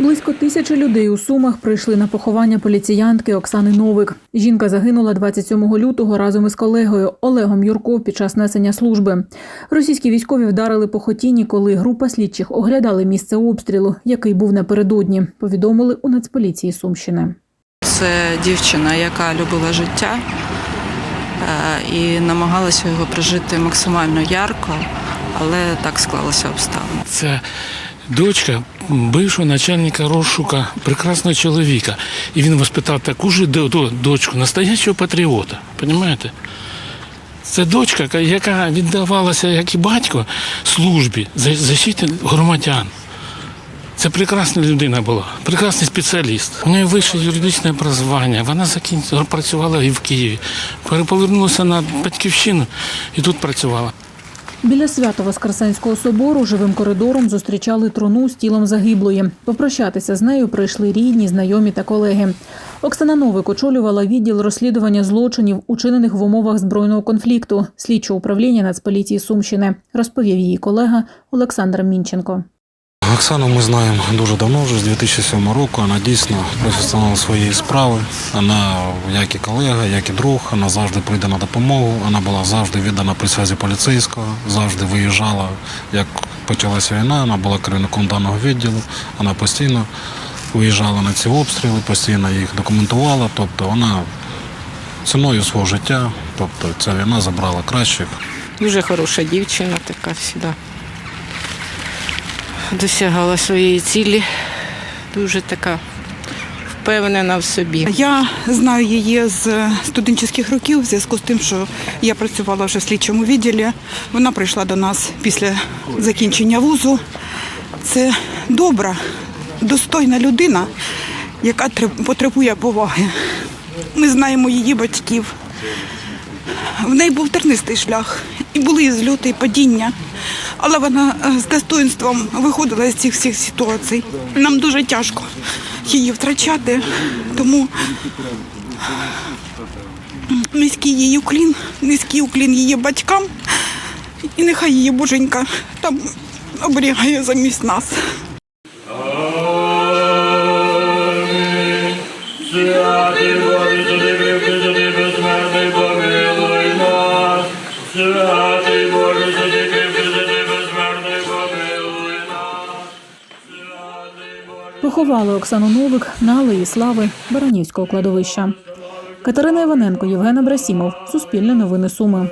Близько тисячі людей у Сумах прийшли на поховання поліціянтки Оксани Новик. Жінка загинула 27 лютого разом із колегою Олегом Юрко під час несення служби. Російські військові вдарили по хотіні, коли група слідчих оглядали місце обстрілу, який був напередодні. Повідомили у Нацполіції Сумщини. Це дівчина, яка любила життя е, і намагалася його прожити максимально ярко, але так склалося обставини. Це дочка бившого начальника розшука, прекрасного чоловіка. І він воспитав таку ж до- до- дочку, настоящого патріота. Понимаєте? Це дочка, яка віддавалася, як і батько, службі за- защиті громадян. Це прекрасна людина була, прекрасний спеціаліст. У неї вище юридичне образування. Вона закінчила, працювала і в Києві. Повернулася на батьківщину і тут працювала. Біля Свято-Воскресенського собору живим коридором зустрічали труну з тілом загиблої. Попрощатися з нею прийшли рідні, знайомі та колеги. Оксана Новик очолювала відділ розслідування злочинів, учинених в умовах збройного конфлікту, слідчого управління Нацполіції Сумщини, розповів її колега Олександр Мінченко. Оксану ми знаємо дуже давно, вже з 2007 року. Вона дійсно професіонал своєї справи. Вона, як і колега, як і друг, вона завжди прийде на допомогу. Вона була завжди віддана присязі поліцейського, завжди виїжджала. Як почалася війна, вона була керівником даного відділу. Вона постійно виїжджала на ці обстріли, постійно їх документувала. Тобто вона ціною свого життя, тобто ця війна забрала кращих. Дуже хороша дівчина, така завжди. Досягала своєї цілі. Дуже така впевнена в собі. Я знаю її з студентських років в зв'язку з тим, що я працювала вже в слідчому відділі. Вона прийшла до нас після закінчення вузу. Це добра, достойна людина, яка потребує поваги. Ми знаємо її батьків. В неї був тернистий шлях, і були зльоти, і падіння. Але вона е, з достоинством виходила з цих всіх ситуацій. Нам дуже тяжко її втрачати, тому низький її уклін, низький уклін її батькам, і нехай її боженька там оберігає замість нас. Поховали Оксану Новик на Алеї Слави Баранівського кладовища. Катерина Іваненко, Євген Абрасімов. Суспільне новини Суми.